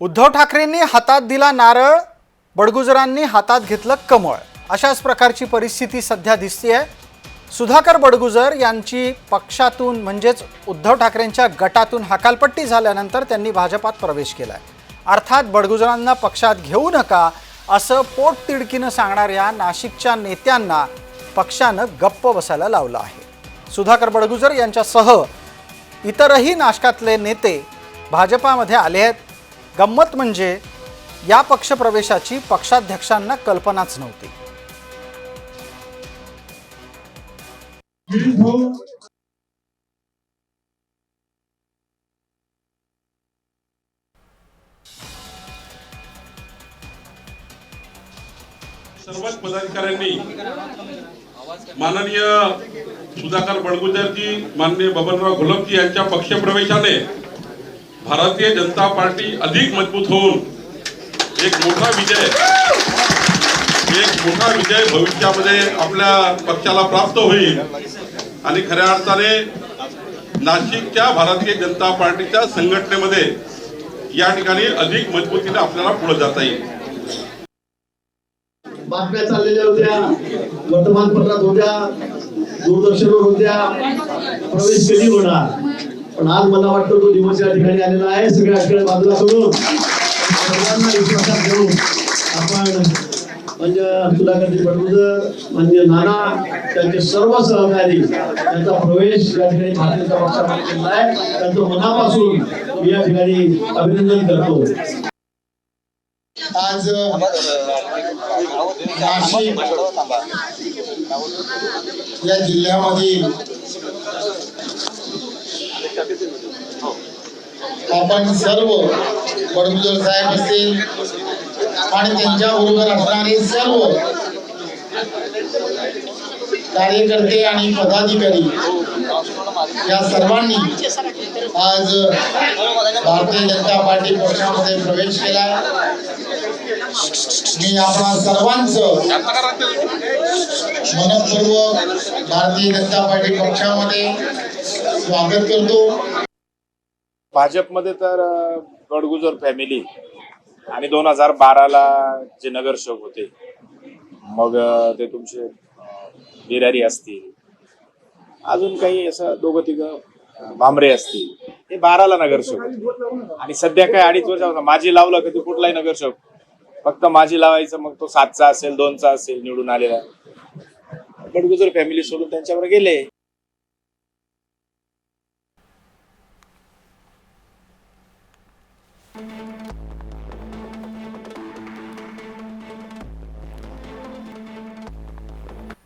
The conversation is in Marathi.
उद्धव ठाकरेंनी हातात दिला नारळ बडगुजरांनी हातात घेतलं कमळ. अशाच प्रकारची परिस्थिती सध्या दिसतीये. सुधाकर बडगुजर यांची पक्षातून म्हणजेच उद्धव ठाकरेंच्या गटातून हकालपट्टी झाल्यानंतर त्यांनी भाजपात प्रवेश केला आहे अर्थात बडगुजरांना पक्षात घेऊ नका असं पोट तिडकीनं सांगणाऱ्या नाशिकच्या नेत्यांना पक्षानं गप्प बसायला लावलं आहे. सुधाकर बडगुजर यांच्यासह इतरही नाशकातले नेते भाजपामध्ये आले आहेत. गंमत म्हणजे या पक्षप्रवेशाची पक्षाध्यक्षांना कल्पनाच नव्हती. सर्वच पदाधिकाऱ्यांनी माननीय सुधाकर बडगुजरजी माननीय बबनराव घोलपजी यांच्या पक्षप्रवेशाने भारतीय जनता पार्टी अधिक मजबूत होऊन एक मोठा विजय एक मोठा विजय भविष्यामध्ये आपल्या पक्षाला प्राप्त होईल. आणि खऱ्या अर्थाने नाशिकच्या भारतीय जनता पार्टीच्या संघटनेमध्ये या ठिकाणी अधिक मजबूतीने आपल्याला पुढे जाता येईल. बातम्या चाललेल्या होत्या वर्तमानपत्रात होत्या दूरदर्शनवर होत्या प्रवेश कधी होणार? पण आज मला वाटतं तो दिवस या ठिकाणी आलेला आहे. सगळ्या अडचणी बाजूला सोडून. सर्वांना विश्वासात घेऊन आपण म्हणजे सुधाकरजी बडगुजर म्हणजे नाना त्यांचे सर्व सहकारी त्यांचा प्रवेश या ठिकाणी भारतीय पक्षामध्ये केला आहे. त्यांचं मनापासून मी या ठिकाणी अभिनंदन करतो. आज नाशिक या जिल्ह्यामध्ये हो. आपण सर्व बडगुजर साहेब असतील आणि त्यांच्या बरोबर असणारे सर्व कार्यकर्ते आणि पदाधिकारी या सर्वांनी आज भारतीय जनता पार्टी पक्षामध्ये प्रवेश केला. मी आपणा सर्वांचं मनपूर्वक भारतीय जनता पार्टी पक्षामध्ये स्वागत करतो. भाजपमध्ये तर गडगुजर फॅमिली आणि दोन हजार बाराला जे नगरसेवक होते मग ते तुमचे बिरारी असतील अजून काही असं दोघं तिघं भांबरे असतील हे बाराला नगरसेवक आणि सध्या काय अडीच वर्ष माझी लावलं कधी कुठलाही नगरसेवक फक्त माझी लावायचं मग तो सातचा असेल दोनचा असेल निवडून आलेला. गडगुजर फॅमिली सोडून त्यांच्यावर गेले.